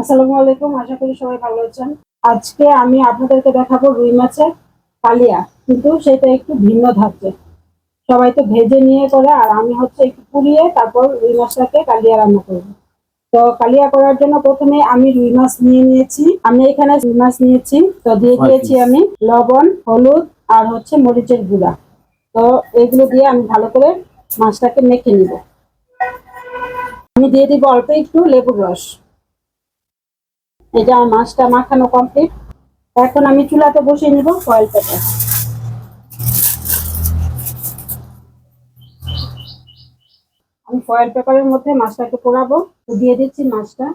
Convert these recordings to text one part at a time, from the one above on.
আসসালামু আলাইকুম আশা করি সবাই ভালো আছেন। আজকে আমি আপনাদেরকে দেখাবো রুই মাছের কালিয়া কিন্তু সেটা একটু ভিন্ন ধাঁচে সবাই তো ভেজে নিয়ে করে আর আমি হচ্ছে একটু পুড়িয়ে তারপর রুই মাছটাকে কালিয়া রান্না করব। তো কালিয়া করার জন্য প্রথমে আমি রুই মাছ নিয়ে নিয়েছি। আমি এখানে রুই মাছ নিয়েছি তো দিয়ে দিয়েছি আমি লবণ হলুদ আর হচ্ছে মরিচের গুঁড়া। তো এগুলো দিয়ে আমি ভালো করে মাছটাকে মেখে নিব। আমি দিয়ে দিব অল্প একটু লেবুর রস। এটা আমার মাছটা মাখানো কমপ্লিট এখন আমি চুলাতে বসিয়ে নিব ফয়েল পেপার আমি ফয়েল পেপারের মধ্যে মাছটাকে পোড়াবো। দিয়ে দিচ্ছি মাছটা।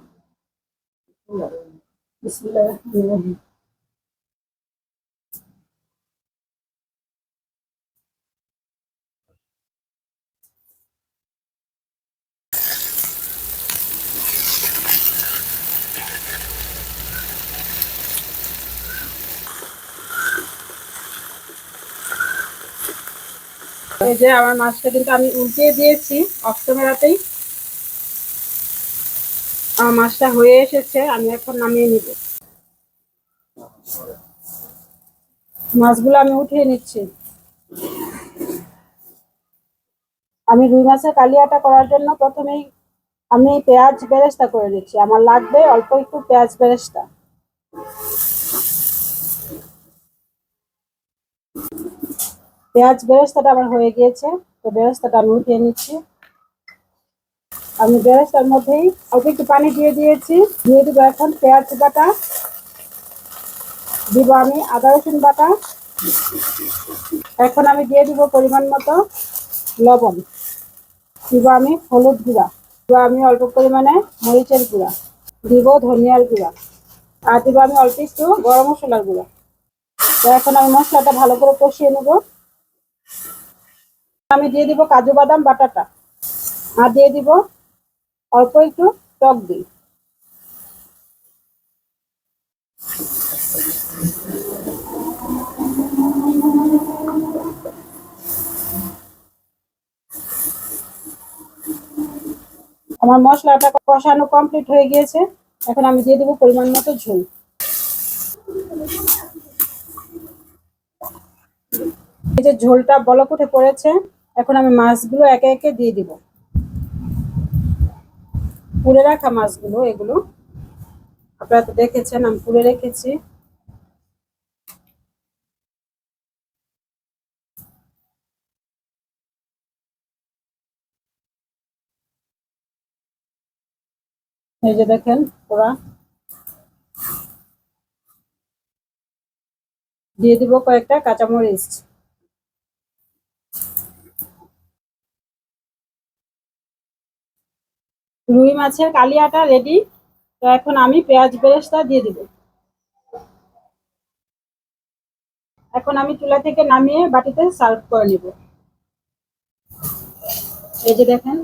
যে আমার মাছটা কিন্তু আমি উল্টিয়ে দিয়েছি অফ আমার মাছটা হয়ে এসেছে, আমি এখন নামিয়ে নিব। মাছগুলো আমি উঠিয়ে নিচ্ছি। আমি রুই মাছের কালিয়াটা করার জন্য প্রথমেই আমি পেঁয়াজ বেরেস্তা করে দিচ্ছি আমার লাগবে অল্প একটু পেঁয়াজ বেরেস্তা। পেঁয়াজ বেরেস্তাটা আমার হয়ে গিয়েছে, তো বেরেস্তাটা আমি উঠিয়ে নিচ্ছি। আমি বেরেস্তার মধ্যেই অল্প একটু পানি দিয়ে দিয়েছি, দিয়ে দিব এখন পেঁয়াজ বাটা। দিব আমি আদা, রসুন বাটা। এখন আমি দিয়ে দিব পরিমাণ মতো লবণ। দিব আমি হলুদ গুঁড়া। দিব আমি অল্প পরিমাণে মরিচের গুঁড়া। দিব ধনিয়ার গুঁড়া। আর দিব আমি অল্প একটু গরম মশলার গুঁড়া। তো এখন আমি মশলাটা ভালো করে কষিয়ে নেব। আমি দিয়ে দিব কাজু বাদাম, বাটাটা। আর দিয়ে দিব অল্প একটু টক দিই। আমার মশলাটা কষানো কমপ্লিট হয়ে গিয়েছে। এখন আমি দিয়ে দেবো পরিমাণ মতো ঝোল। এই যে ঝোলটা বলক উঠে পড়েছে এখন আমি মাছগুলো একে একে দিয়ে দিব। পুড়ে রাখা মাছগুলো, এগুলো। আপনারা তো দেখেছেন, আমি পুড়ে রেখেছি। এই যে দেখেন ওরা দিয়ে দিব কয়েকটা কাঁচামরিচ। রুই মাছের কালিয়াটা রেডি তো এখন আমি পেঁয়াজ বেরেস্তা দিয়ে দিব। এখন আমি চুলা থেকে নামিয়ে বাটিতে সার্ভ করে নিব। এই যে দেখেন